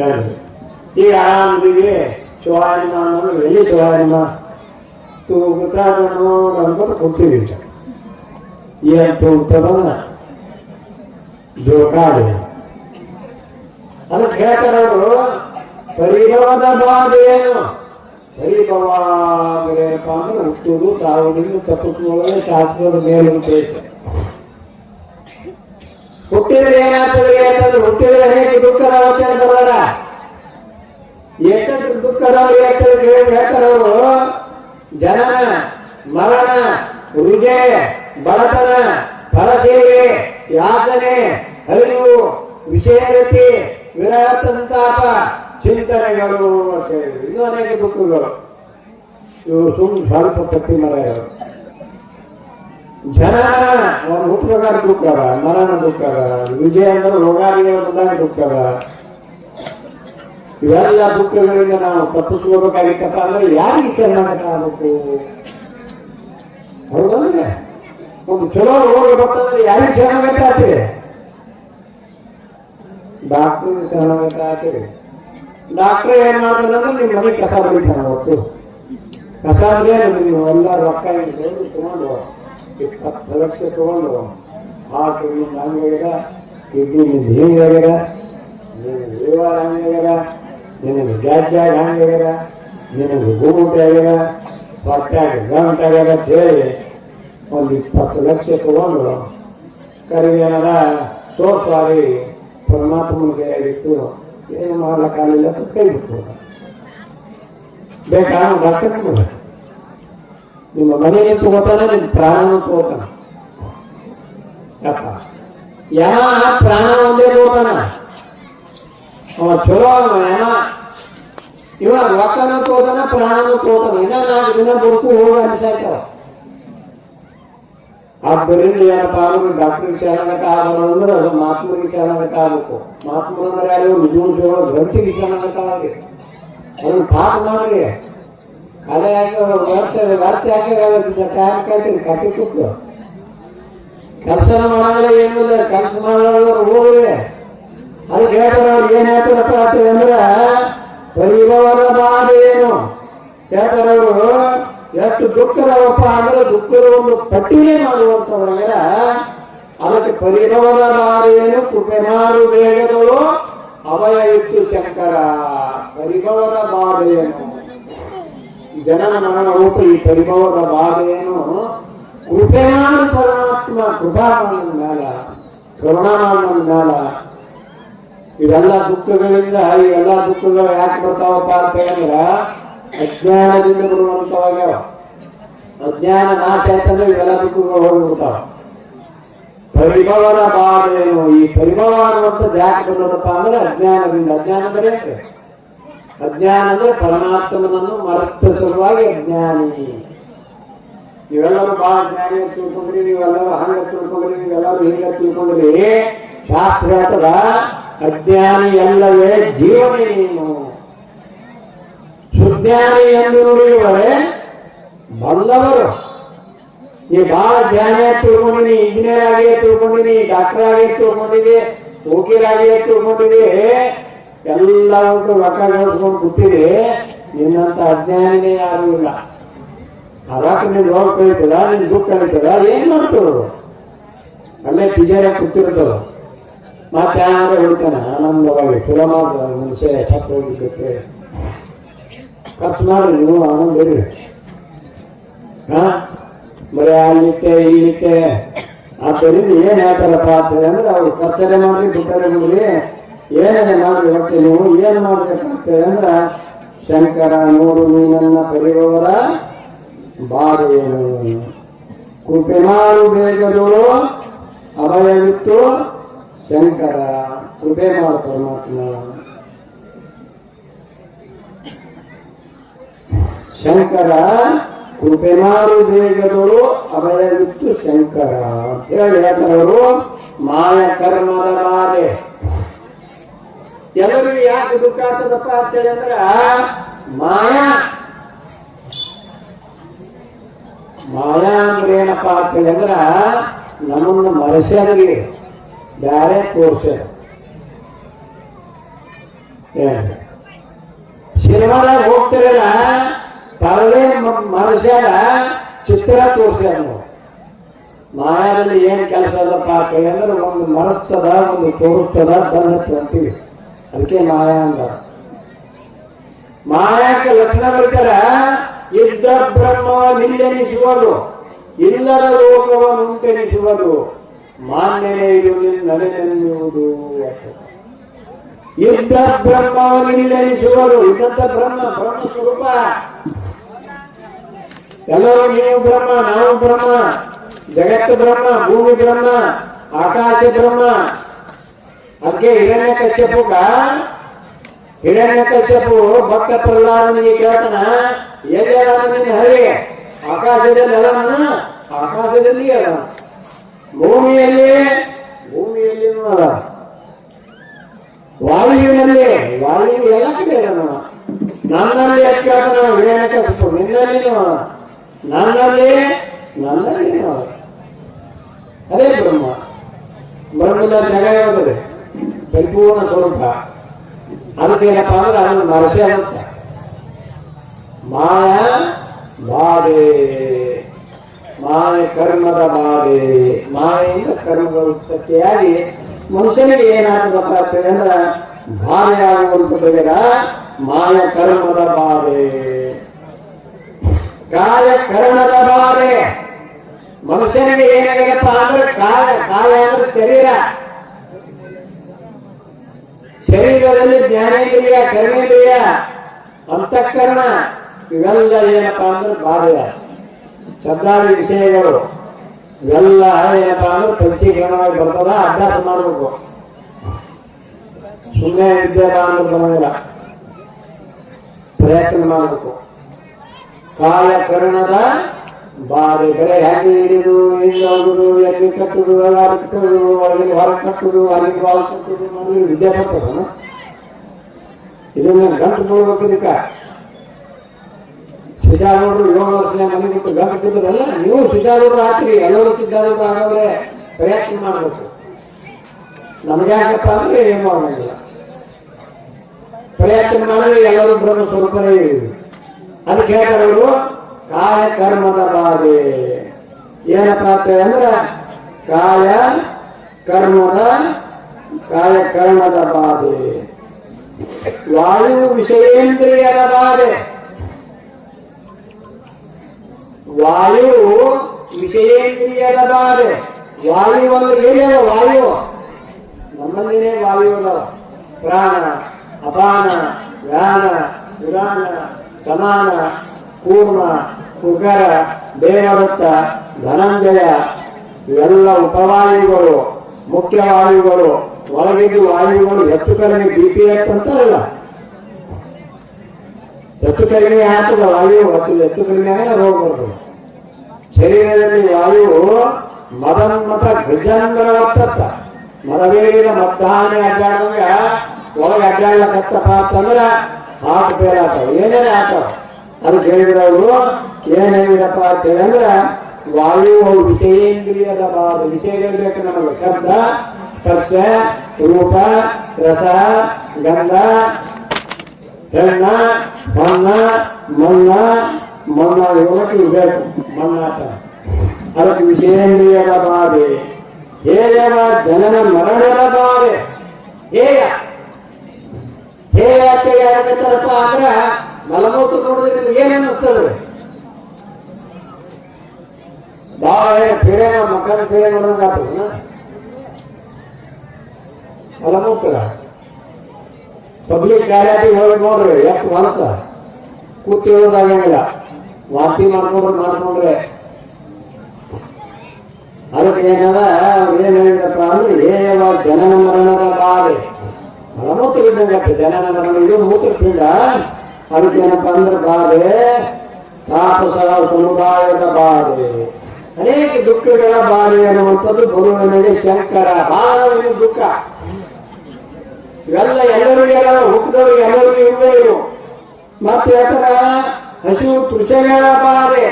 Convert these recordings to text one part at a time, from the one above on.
ಹೇಳಿದ್ರು ಈಗ ಆರಾಮದಿಗೆ ಶಿವಾನಿಮ ಅನ್ನೋದು ಎಲ್ಲಿ ಶಿವಾನಿಮ ತೂಗುತ್ತಾದನು ಅನ್ಕೊಂಡು ಸರ್ ಏನ್ ತೂಗ್ತದನ್ನ ಜೋಕಾಡಿ ಅದಕ್ಕೆ ಹೇಳ್ತಾರೆ ಅವರು ಪರಿಭವದ ಬಾಧೆ ಏನು ಪರಿಭವ ಅಂದ್ರೆ ಉತ್ತೂರು ಸಾವುವುದು ತಪ್ಪಿಸ್ಕೊಳ್ಳೋದು ಶಾಸ್ತ್ರದ ಮೇಲೆ ಉದ್ದೇಶ. ಹುಟ್ಟಿದ್ರೆ ಏನಾಗ್ತದೆ ಅಂತಂದ್ರೆ ಹುಟ್ಟಿದ್ರೆ ಹೇಗೆ ದುಃಖದ ಅಂತ ಬರೋದ ಏಕಂದ್ರೆ ದುಃಖದವ್ರು ಹೇಳ್ತಾರೆ ಹೇಳ್ತಾರವರು ಜನನ ಮರಣ, ರುಜೆ, ಬಡತನ ಫಲಸೇವೆ ಯಾತನೆ, ಅರಿವು ವಿಷಯರತಿ ವಿರಹ ಸಂತಾಪ, ಚಿಂತನೆಗಳು ಅಂತ ಹೇಳಿದ್ರು. ಇನ್ನೂ ಅನೇಕ ದುಃಖಗಳು. ಇವು ಸುಮ್ ಸ್ವಲ್ಪ ಪಟ್ಟಿ ಮರೆಯವರು ಜನ ಅವನು ಹುಟ್ಟುವಾಗ ದುಃಖದ ಮರಣ ದುಃಖದ ವಿಜಯ ಅಂದ್ರೆ ರೋಗಾದಿಗಳ ಬಂದಾಗ ದುಃಖದ ಇವೆಲ್ಲ ದುಃಖಗಳಿಂದ ನಾವು ತಪ್ಪಿಸ್ಕೋಬೇಕಾಗಿತ್ತಪ್ಪ ಅಂದ್ರೆ ಯಾರಿಗೆ ಶರಣಾಗತ ಆಗಬೇಕು ಹೌದಲ್ಲ ಒಂದು ಚಲೋ ರೋಗ ಬರ್ತಂದ್ರೆ ಯಾರಿಗೆ ಶರಣಾಗತ ಆಗ್ತೀರಿ ಡಾಕ್ಟರ್ ಶರಣಾಗತ ಡಾಕ್ಟರ್ ಏನ್ ಮಾಡ್ತಾರಂದ್ರೆ ನಿಮ್ಮ ಮನೆ ಕಸ ಹೊತ್ತು ಕಸ ಅಂದ್ರೆ ನೀವು ಎಲ್ಲ ರೊಕ್ಕ ತಗೊಂಡು ಇಪ್ಪತ್ತು ಲಕ್ಷ ತಗೊಂಡು ನಿಂದ ಹಂಗಾಗ್ಯದ ಕಿಡ್ನಿ ನಿಂದ ಹಿಂಗಾಗ್ಯದ ನಿನ್ನ ಲಿವರ್ ಹಂಗಾಗ್ಯದ ನಿನಗೆ ಗ್ಯಾಸ್ಜಾಗ ಹಂಗಾಗ್ಯದ ನಿನ್ನ ಗೂಟ ಆಗ್ಯದ ಹೊಟ್ಟಾಗ ಗಂಟ ಆಗ್ಯದ ಅಂತ ಹೇಳಿ ಒಂದು ಇಪ್ಪತ್ತು ಲಕ್ಷ ತಗೊಂಡು ಕರಿಗೇನದ ತೋರ್ಸಾರಿ ಪರಮಾತ್ಮನಿಗೆ ಇಟ್ಟು ಏನು ಮಾಡ್ಲಿಕ್ಕಾಗಲಿಲ್ಲ ಅಂತ ಕೈ ಬಿಟ್ಟು ಬೇಕಾ? ಡಾಕ್ಟರ್ ನಿಮ್ಮ ಮನೆಗೆ ತಗೋತಾನೆ ನಿಮ್ಮ ಪ್ರಾಣ ತಗೋತಾನ. ಯಾವ ಪ್ರಾಣ ಒಂದೇ ತಗೋತಾನ? ಅವ ಚಲೋ ಯಮ ಇವ ರೊಕ್ಕನ ತೋತಾನ ಪ್ರಾಣನು ತೋತಾನ ಇನ್ನ ನಾಲ್ಕು ದಿನ ಬರ್ಕು ಹೋಗ ಅನ್ಸಾಯ್ತಾವ ಆದ್ದರಿಂದ ಏನಪ್ಪ ಅಂದ್ರೆ ಡಾಕ್ಟರ್ ವಿಚಾರಣೆ ಆಗಲ್ಲ ಅದು ಮಾತ್ಮ ವಿಚಾರಣೆ ಆಗಬೇಕು ಮಾತ್ಮ ಅಂದ್ರೆ ಯಾರು? ನಿಜ ಗ್ರಂಥಿ ವಿಚಾರಣೆ ಆಗಲಿ ಅದನ್ನು ಪಾಪ ಮಾಡಿ ಅದೇ ಯಾಕೆ ವರ್ತ ವರ್ತ ಯಾಕೆ ಟೈಮ್ ಕೇಳ್ತೀನಿ, ಕಟ್ಟಿ ಕೂತು ಕೆಲಸ ಮಾಡಲ್ಲ ಏನಿಲ್ಲ ಕೆಲಸ ಮಾಡಲ್ಲ ಹೋಗ್ರಿ ಅದಕ್ಕೆ ಹೇಳ್ತಾರೆ ಅವ್ರು ಏನ್ ಹೇಳ್ತಾರಪ್ಪ ಅಂತ ಅಂದ್ರೆ ಪರಿಭವದ ಬಾಧೆ ಏನು? ಹೇಳ್ತಾರೆ ಅವರು, ಎಷ್ಟು ದುಃಖದವಪ್ಪ ಅಂದ್ರೆ ದುಃಖದ ಒಂದು ಪಟ್ಟಿನೇ ಮಾಡುವಂತವ್ರ ಅದಕ್ಕೆ ಪರಿಭವದ ಬಾಧೆಯನ್ನು ಏನು? ಕುಟೆನಾರು ಬೇಗದಳು ಅವಯ ಇತ್ತು ಶಂಕರ. ಪರಿಭವದ ಬಾಧೆ ಏನು? ಜನನ ಮರಣ ರೂಪ ಈ ಪರಿಭವದ ಬಾಧೆಯನ್ನು ಕೃಪೆಯಾದ ಪರಮಾತ್ಮ, ಕೃಪಾನಂದ ಮೇಲ ಕರುಣಾನಂದ ಮೇಲ ಇವೆಲ್ಲ ದುಃಖಗಳಿಂದ ಇವೆಲ್ಲ ದುಃಖಗಳು ಯಾಕೆ ಬರ್ತಾವಪ್ಪ ಅಂತ ಹೇಳಿದ್ರ, ಅಜ್ಞಾನದಿಂದ ಬರುವಂತವಾಗ್ಯಾವ ಅಜ್ಞಾನ ನಾಶ ಆಯ್ತಂದ್ರೆ ಇವೆಲ್ಲ ದುಃಖಗಳು ಹೋಗ್ಬಿಡ್ತಾವ ಪರಿಭವದ ಬಾಧೆಯನ್ನು, ಈ ಪರಿಭವ ಅನ್ನುವಂಥದ್ದು ಯಾಕೆ ಬಂದದಪ್ಪ ಅಂದ್ರೆ ಅಜ್ಞಾನದಿಂದ ಅಜ್ಞಾನ ಅಂದ್ರೆ ಏನು? ಅಜ್ಞಾನ ಅಂದ್ರೆ ಪರಮಾತ್ಮನನ್ನು ಮರೆತ ಅಜ್ಞಾನಿ ನೀವೆಲ್ಲರೂ ಬಹಳ ಜ್ಞಾನಿ ತಿಳ್ಕೊಂಡ್ರಿ ನೀವೆಲ್ಲರೂ ಹಂಗ ತಿಳ್ಕೊಂಡ್ರಿ ನೀವೆಲ್ಲರೂ ಹಿಂಗ ತಿಳ್ಕೊಂಡ್ರಿ ಶಾಸ್ತ್ರ ಹೇಳ್ತದ, ಅಜ್ಞಾನಿ ಎಲ್ಲವೇ ಜೀವನೇ ನೀನು. ಸುಜ್ಞಾನಿ ಎಂದು ನುಡಿಯುವರೆ ಬಂದವರು. ನೀ ಬಹಳ ಜ್ಞಾನ ತಿಳ್ಕೊಂಡಿನಿ ಇಂಜಿನಿಯರ್ ಆಗಿ ತಿಳ್ಕೊಂಡಿನಿ ಡಾಕ್ಟರ್ ಆಗಿ ತಿಳ್ಕೊಂಡಿನಿ ವಕೀಲ್ ಆಗಿ ತಿಳ್ಕೊಂಡಿನಿ ಎಲ್ಲ ಒಂದು ರೊಕ್ಕ ಗಳಿಸ್ಕೊಂಡು ಕೂತಿರಿ ನಿನ್ನಂತ ಅಜ್ಞಾನಿನೇ ಯಾರು ಇಲ್ಲ. ಅರಾಕ ನೀನು ರೋಗ ಕಳೀತದ, ನಿನ್ ದುಃಖ ಕಳೀತದ, ಏನ್ ಮಾಡ್ತಾರ ಅಲ್ಲೇ ಪಿಜಾರ ಕೂತಿರ್ತದ ಮತ್ತೆ ಯಾರು ಹೇಳ್ತಾನ ಆನಂದವಾಗಿ ಚಲೋ ಮಾಡ್ದ ಮನುಷ್ಯ ಸತ್ತು ಹೋಗಿದ್ದಕ್ಕೆ. ಖರ್ಚು ಮಾಡಿ ನೀವು ಆನಂದ ಇರ್ರಿ ಹಾ, ಬರೀ ಅಲ್ಲಿತ್ತೆ ಇಲ್ಲಿತ್ತೆ ಆದ್ದರಿಂದ ಏನ್ ಹೇಳ್ತಾರಪ್ಪ? ಅಂತ ಅಂದ್ರೆ, ಅವ್ರು ಖರ್ಚನೆ ಮಾಡಿ ದುಡ್ಡರೆ ಮಾಡ್ರಿ. ಏನೇನೆ ಮಾಡಿ ಹೊಟ್ಟೆ ನೀವು ಏನ್ ಮಾಡ್ತಕ್ಕಂತೆ ಅಂದ್ರ ಶಂಕರ, ನೋಡು, ನೀನನ್ನ ಪರಿವರ ಬಾರೇನು ಕೃಪೆ ಮಾಡು, ಬೇಗದಳು ಅಭಯವಿತ್ತು ಶಂಕರ, ಕೃಪೆ ಮಾಡು ಪರಮಾತ್ಮ. ಶಂಕರ, ಕೃಪೆ ಮಾಡು, ಬೇಗದಳು ಅಭಯವಿತ್ತು ಶಂಕರ. ಅಂತ ಹೇಳಿ ಯಾಕಂದ್ರೆ ಮಾಯ ಕರ್ಮದ ಬಾಧೆ. ಎಲ್ಲರಿಗೂ ಯಾಕೆ ದುಃಖ ಆಗ್ತದಪ್ಪ ಅಂತೇಳಿ ಅಂದ್ರ ಮಾಯಾ. ಮಾಯಾ ಅಂದ್ರೆ ಏನಪ್ಪ ಅಂತೇಳಿ ಅಂದ್ರ ನಮ್ಮನ್ನು ಮರೆಸ್ಯಾರಿಗೆ ಬ್ಯಾರೆ ತೋರ್ಸ. ಸಿನಿಮಾದಾಗ ಹೋಗ್ತಿರಲ್ಲ ಪರದೆ ಮನುಷ್ಯರ ಚಿತ್ರ ತೋರಿಸ್ಯಾರ ನಾವು ಮಾಯಾದಲ್ಲಿ ಏನ್ ಕೆಲಸ ಅದಪ್ಪ ಅಂತ ಕೇಳಿದ್ರೆ ಒಂದು ಮನಸ್ತದ ಒಂದು ತೋರಿಸ್ತದ ಬಂದತ್ತೆ ಅಂತೀವಿ. ಅದಕ್ಕೆ ಮಾಯಾ ಅಂದ. ಮಾಯಕ್ಕೆ ಲಕ್ಷಣ ಬರ್ತಾರ ಇದ್ದ ಬ್ರಹ್ಮ ನಿಲ್ಲೆನಿಸುವುದು ಇಲ್ಲದ ಲೋಕವನ್ನು ಉಂಟೆನಿಸುವುದು ಮಾನ್ಯನೇ ಇದು ನನಗೆನ್ನುವುದು ಇದ್ದ ಬ್ರಹ್ಮವನ್ನು ನಿಲ್ಲೆನಿಸುವುದು ಇದ್ದಂತ ಬ್ರಹ್ಮ ಬ್ರಹ್ಮ ಸ್ವರೂಪ. ಎಲ್ಲರೂ ನೀವು ಬ್ರಹ್ಮ, ನಾವು ಬ್ರಹ್ಮ, ಜಗತ್ತು ಬ್ರಹ್ಮ, ಭೂಮಿ ಬ್ರಹ್ಮ, ಆಕಾಶ ಬ್ರಹ್ಮ ಅದಕ್ಕೆ ಹಿರಣ್ಯ ಕಶ್ಯಪುಗ ಹಿರಣ್ಯ ಕಶ್ಯಪು ಭಕ್ತ ಪ್ರಹ್ಲಾದನಿಗೆ ಕೇಳ್ತಾನ, ಎಲ್ಲಿ ನಿನ್ನ ಹರಿ? ಆಕಾಶದಲ್ಲಿ ಅಲ್ಲ ಆಕಾಶದಲ್ಲಿ ಅಲ್ಲ ಭೂಮಿಯಲ್ಲಿ ಭೂಮಿಯಲ್ಲಿ ಅಲ್ಲ ವಾಯುವಿನಲ್ಲಿ, ವಾಯು ಎಲ್ಲ ಅದಾನ. ನನ್ನಲ್ಲಿ ಕೇಳ್ತಾನ ಹಿರಣ್ಯ ಕಶ್ಯಪು ನಿನ್ನಲ್ಲಿ ನನ್ನಲ್ಲಿ ನನ್ನಲ್ಲಿ ಅದೇ ಬ್ರಹ್ಮ. ಬ್ರಹ್ಮದ ಜಗ ಪರಿಪೂರ್ಣ ಸ್ವರೂಪ ಅದಕ್ಕೆ ಏನಪ್ಪ ಅಂದ್ರೆ ಅದನ್ನು ಮರಸೆ ಅಂತ ಮಾಯ ಬಾಧೆ ಮಾಯ ಕರ್ಮದ ಬಾಧೆ ಮಾಯೆಯಿಂದ ಕರ್ಮಗಳು ಉತ್ಪತ್ತಿಯಾಗಿ ಮನುಷ್ಯನಿಗೆ ಏನಾಗ್ತದಪ್ಪ ಅಂತೇಳಿ ಅಂದ್ರೆ ಬಾಧೆ ಆಗುವಂಥದ್ದು ಮಾಯ ಕರ್ಮದ ಬಾಧೆ ಕಾಯ ಕರ್ಮದ ಬಾಧೆ ಮನುಷ್ಯನಿಗೆ ಏನಾಗಪ್ಪ ಅಂದ್ರೆ ಕಾಯ ಕಾಯ ಅಂದ್ರೆ ಶರೀರ ಶರೀರದಲ್ಲಿ ಜ್ಞಾನೇಂದ್ರಿಯ ಕರ್ಮೇಂದ್ರಿಯ ಅಂತಃಕರಣ. ಇವೆಲ್ಲ ಏನಪ್ಪಾ ಅಂದ್ರೆ ಬಾಧೆಯ ಶಬ್ದಾದಿ ವಿಷಯಗಳು. ಇವೆಲ್ಲ ಏನಪ್ಪಾ ಅಂದ್ರೆ ಪಂಚೀಕರಣವಾಗಿ ಬರ್ತದ, ಅಭ್ಯಾಸ ಮಾಡಬೇಕು. ಸುಮ್ಮನೆ ವಿದ್ಯಾರ ಅಂದ್ರೆ ಬರೋದಿಲ್ಲ ಪ್ರಯತ್ನ ಮಾಡಬೇಕು. ಕಾಲಕರಣದ ಬಾರಿ ಬರೆ ಹೆಂಗೆ ಹಿಡಿದು ಹಿಂಗೆ ಹೋಗುದು ಎಲ್ಲಿ ಕಟ್ಟುದು ಎಲ್ಲಾರು ಕಟ್ಟುದು ಒಳಗಿನ ಹೊರ ಕಟ್ಟುದು ಅಲ್ಲಿಗೆ ಬಾಲ್ ಕಟ್ಟುದು ವಿದ್ಯೆ ಬರ್ತದ ಇದನ್ನ ಗಂಟು ನೋಡ್ಬೇಕು ಇದಕ್ಕ. ಸಿದ್ದಾರೂಢರು ಏಳು ವರ್ಷ ಮನೆಗೆ ಗಂಟು ಕಟ್ಟಿದ್ರಲ್ಲ ನೀವು ಸಿದ್ದಾರೂಢರು ಹಾಕ್ರಿ ಎಲ್ಲರೂ ಸಿದ್ಧಾರೂರು ಆಗವ್ರೆ ಪ್ರಯತ್ನ ಮಾಡಬೇಕು. ನಮಗೆ ಯಾಕಪ್ಪ ಅಂದ್ರೆ ಏನು ಮಾಡೋಂಗಿಲ್ಲ ಪ್ರಯತ್ನ ಮಾಡಿದ್ರೆ ಎಲ್ಲರೂ ಬ್ರಹ್ಮ ಸ್ವರೂಪನೇ ಅದಕ್ಕೆ ಹೇಳ್ತಾರೆ ಅವರು ಕಾಯ ಕರ್ಮದ ಬಾಧೆ ಏನಪ್ಪ ಅಂತ ಅಂದ್ರೆ ಕಾಯ ಕರ್ಮದ ಕಾಯ ಕರ್ಮದ ಬಾಧೆ ವಾಯು ವಿಷಯೇಂದ್ರಿಯದ ಬಾಧೆ ವಾಯು ವಿಷಯೇಂದ್ರಿಯದ ಬಾಧೆ ವಾಯು ಅಂದ್ರೆ ಏನಿದೆ ವಾಯು ನಮ್ಮಲ್ಲಿನೇ ವಾಯು ಅದಾವ ಪ್ರಾಣ ಅಪಾನ ವ್ಯಾನ ಉದಾನ ಸಮಾನ ಕೂರ್ಮ ಕುಕರ ದೇವರತ್ತ ಧನಂಜಯ, ಎಲ್ಲ ಉಪವಾಯುಗಳು ಮುಖ್ಯ ವಾಯುಗಳು ಒಳಗಿದ್ದು ವಾಯುಗಳು ಹೆಚ್ಚು ಕಡಿಮೆ ಬಿ ಪಿ ಎಫ್ ಅಂತಾರಲ್ಲ. ಹೆಚ್ಚು ಕಡಿಮೆ ಆಗ್ತದೆ ವಾಯು, ಮತ್ತು ಹೆಚ್ಚು ಕಡಿಮೆ ಆಗ ರೋಗ ಬರ್ತದೆ ಶರೀರದಲ್ಲಿ ವಾಯು ಮದನ್ಮತ ಗಜಾಂಗರ ವರ್ತತ್ತ ಮದವೇರಿದ ಮತ್ತಾನೆ ಅಡ್ಡಾಡುವಾಗ ಒಳಗೆ ಅಡ್ಡಾಡ್ಲಕತ್ತಪ್ಪ ಅಂತಂದ್ರೆ ಹಾರ್ಟ್ ಬೇರೆ ಆಗ್ತಾವ ಏನೇನೇ ಆಗ್ತಾವ ಅದು ಕೇಳಿದ್ರೆ ಅವರು ಏನ್ ಹೇಳಿದಪ್ಪ ಅಂತ ಹೇಳಿದ್ರ ವಾಯು ಅವು ವಿಷಯೇಂದ್ರಿಯದ ಬಾರದು ವಿಷಯಗಳು ಬೇಕು ನಮಗೆ. ಶಬ್ದ, ಸ್ಪರ್ಶ, ರೂಪ, ರಸ, ಗಂಧ ಹೆಣ್ಣ ಮಣ್ಣ ಮಣ್ಣ ಮಣ್ಣ ಇವಕ್ಕೆ ಇರಬೇಕು ಮಣ್ಣಾಟ ಅದಕ್ಕೆ ವಿಷಯೇಂದ್ರಿಯದ ಬಾಧೆ. ಹೇಯವ ಜನನ ಮರಣದ ಬಾಧೆ. ಹೇಯ ಹೇಯ ಯಾಕಪ್ಪ ಅಂದ್ರೆ ಮಲಮೂತ್ರ ನೋಡಿದ್ರೆ ನಿಮ್ಗೆ ಏನ್ ಅನ್ನಿಸ್ತದೆ? ಬಾಳ ಪೀಡೆ ಮಕ್ಕಳ ಪೀಡೆ ಅಲ್ಲ ನೋಡ್ತಾರ ಪಬ್ಲಿಕ್ ಟಾಯ್ಲೆಟಿಗೆ ಹೋಗಿ ನೋಡ್ರಿ, ಎಷ್ಟು ಮನಸ್ಸ ಕೂತಿ ಹೋದಾಗಂಗಿಲ್ಲ ವಾಸಿ ಮಾಡ್ಕೊಂಡ್ರೆ ಮಾಡ್ಕೊಂಡ್ರೆ. ಅದಕ್ಕೆ ಏನದ ಏನ್ ಹೇಳಿದ್ರಪ್ಪ ಅಂದ್ರೆ ಏವ ಜನನ ಮರಣದ ಬಾರಿ ಮಲಮೂತ್ರ ಇದ್ದಂಗತ್ತೆ ಜನನ ಮರಣ, ಇದು ಮೂತ್ರಪಿಂಡ ಅದಕ್ಕೆ ಏನಪ್ಪ ಅಂದ್ರೆ ಬಾಧೆ ತಾಪಸ ಸಮುದಾಯದ ಬಾಧೆ ಅನೇಕ ದುಃಖಗಳ ಬಾರಿ ಅನ್ನುವಂಥದ್ದು ಬರುವನಿಗೆ ಶಂಕರ ಬಾಧವಿನ ದುಃಖ. ಇವೆಲ್ಲ ಎಲ್ಲರೂ ಎಲ್ಲ ಹುಟ್ಟಿದವರಿಗೆ ಎಲ್ಲರಿಗೂ ಇವೆ ಇವು ಮತ್ತೆ ಯಾಕಂದ್ರ ಹಸಿವು ತೃಷಗಳ ಬಾರಿ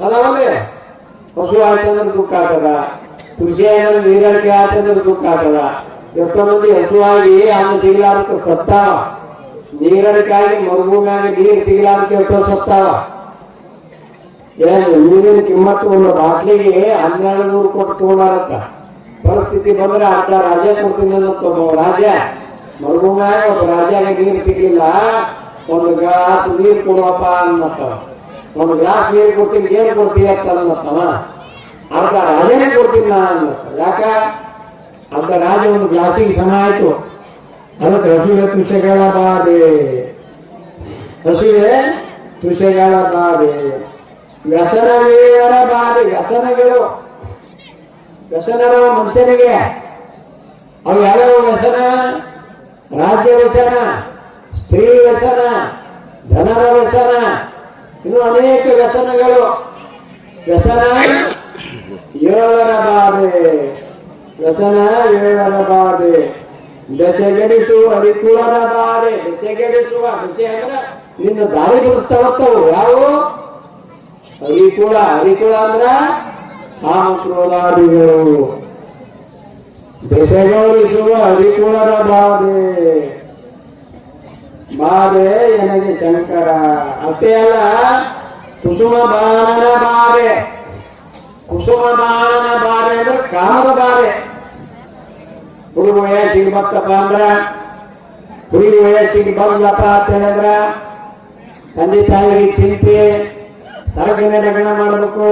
ಅದಾವಲ್ಲೇ ಹಸು ಆಯ್ತಂದ್ರೆ ದುಃಖ ಆಗದ ಕೃಷಿ ಏನಾದ್ರು ನೀರಡಿಕೆ ಆಯ್ತಂದ್ರೆ ದುಃಖ ಆಗದ ಎಷ್ಟೋ ಮಂದಿ ಹಸುವಾಗಿ ಅನ್ನ ಸಿಗ್ಲಾರ್ದಕ್ಕೆ ಸತ್ತಾವ. ನೀರಡಿಕಾಗಿ ಮರುಭೂಮಿಯಾಗ ನೀರು ಸಿಗ್ಲಾರ್ದಕ್ಕೆ ಎಷ್ಟೋ ಸತ್ತಾವ. ನೀರಿನ ಕಿಮ್ಮತ್ತು ಒಂದು ಬಾಟ್ಲಿಗೆ ಹನ್ನೆರಡು ನೂರು ಕೊಟ್ಟು ತಗೊಂಡಾರತ್ತ ಪರಿಸ್ಥಿತಿ ಬಂದ್ರೆ ಅರ್ಧ ರಾಜ ಕೊಡ್ತೀನಿ ಅನ್ನೋದು ಒಬ್ಬ ರಾಜ. ಮರುಭೂಮಿಯಾಗ ಒಬ್ಬ ರಾಜಾಗ ನೀರು ಸಿಗ್ಲಿಲ್ಲ. ಒಂದು ಗ್ಲಾಸ್ ನೀರು ಕೊಡುವಪ್ಪ ಅನ್ನತ್ತವ ಒಂದು ಗ್ಲಾಸ್ ನೀರು ಕೊಡ್ತೀನಿ, ಏನು ಕೊಡ್ತೀಯ ಅಂತ ಅನ್ನತ್ತವ ಅರ್ಧ ರಾಜನೇ ಕೊಡ್ತೀನಿ ನಾ ಅನ್ನತ್ತ ಯಾಕ? ಅರ್ಧ ರಾಜ ಒಂದು ಗ್ಲಾಸಿಗೆ ಸಮ ಆಯ್ತು. ಅದಕ್ಕೆ ಹಸುವೆ ತುಷಗಳ ಬಾಧೆ. ಹಸುವೆ ತುಷಗಳ ಬಾಧೆ. ವ್ಯಸನವೀರ ಬಾಧೆ, ವ್ಯಸನಗಳು. ವ್ಯಸನರ ಮನುಷ್ಯನಿಗೆ ಅವು ಯಾವ್ಯಾವ ವ್ಯಸನ? ರಾಜ್ಯ ವ್ಯಸನ, ಸ್ತ್ರೀ ವ್ಯಸನ, ಧನದ ವ್ಯಸನ, ಇನ್ನು ಅನೇಕ ವ್ಯಸನಗಳು. ವ್ಯಸನ ಏಳರ ಬಾಧೆ, ವ್ಯಸನ ಏಳರ ಬಾಧೆ. ದಶೆಗೆಡಿಸು ಅರಿಕುಳರ ಬಾಧೆ ದಶೆಗೆಡಿಸುವ ದಶೆ ಅಂದ್ರೆ ನಿನ್ನ ದಾರಿ ಬಿಡಿಸ್ತಾವತ್ತವು ಯಾವು ಹರಿಕುಳ ಹರಿಕುಳ ಅಂದ್ರ ಕಾಮಕ್ರೋಧಾದಿಗಳು ದಶೆಗೌರಿಸುವ ಹರಿಕುಳರ ಬಾಧೆ ಬಾಧೆ ನನಗೆ ಶಂಕರ ಅಷ್ಟೇ ಅಲ್ಲ ಕುಸುಮ ಬಾಣನ ಬಾಧೆ ಕುಸುಮ ಬಾಣನ ಬಾಧೆ ಅಂದ್ರೆ ಕಾಮದ ಬಾಧೆ ಹುಡುಗ ವಯಸ್ಸಿಗೆ ಬರ್ತಪ್ಪ ಅಂದ್ರ ಹುಡುಗಿ ವಯಸ್ಸಿಗೆ ಬಂದಪ್ಪ ಅಂತ ಹೇಳಿದ್ರ ತಂದೆ ತಾಯಿಗೆ ಚಿಂತೆ ಸರಗಿನ ಲಗ್ನ ಮಾಡಬೇಕು.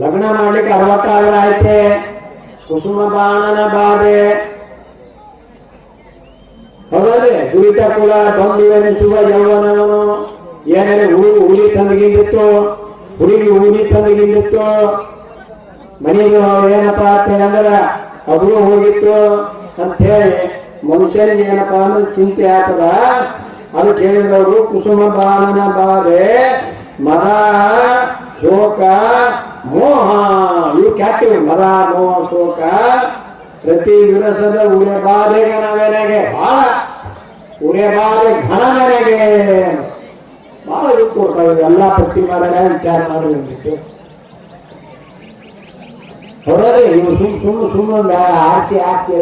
ಲಗ್ನ ಮಾಡ್ಲಿಕ್ಕೆ ಅರವತ್ತಾರು ಆಯ್ತೆ ಕುಸುಮ ಬಾಣನ ಬಾಧೆ. ಹೌದೇ ದುರಿತ ಕುಲ ಬಂದು ಎನಿಸುವ ಯೌವನವನು ಏನೇನು ಹೂ ಹುಲಿ ತಂದಗಿಂದಿತ್ತು. ಹುಡುಗಿ ಹುಲಿ ತಂದಗಿಂದಿತ್ತು. ಮನೆಗೆ ಏನಪ್ಪ ಅಂತ ಹೇಳಿದ್ರ ಅದು ಹೋಗಿತ್ತು. ಅಂತ ಹೇಳಿ ಮನುಷ್ಯನಿಗೆ ಏನಪ್ಪ ಅಂದ್ರೆ ಚಿಂತೆ ಆಗ್ತದ? ಅದು ಕೇಳಿದವರು ಕುಸುಮ ಬಾಣನ ಬಾಧೆ. ಮರ ಶೋಕ ಮೋಹ. ಇವು ಕ್ಯಾಕೆ ಮರ ಮೋಹ ಶೋಕ ಪ್ರತಿ ವಿರಸದ ಉರೆ ಬಾಧೆಗೆ ನವೆನೆಗೆ ಬಹಳ ಉರೆ ಬಾಧೆ ಘನ ನನಗೆ ಬಹಳ ಇದು ಕೊಡ್ತಾವೆ ಎಲ್ಲ ಪಟ್ಟಿ ಮಾಡಲೇ ವಿಚಾರ ಮಾಡೋದಿತ್ತು ಹೊರಗೆ ಸುಮ್ಮನೆ ಆರ್ತಿ ಆರ್ತಿ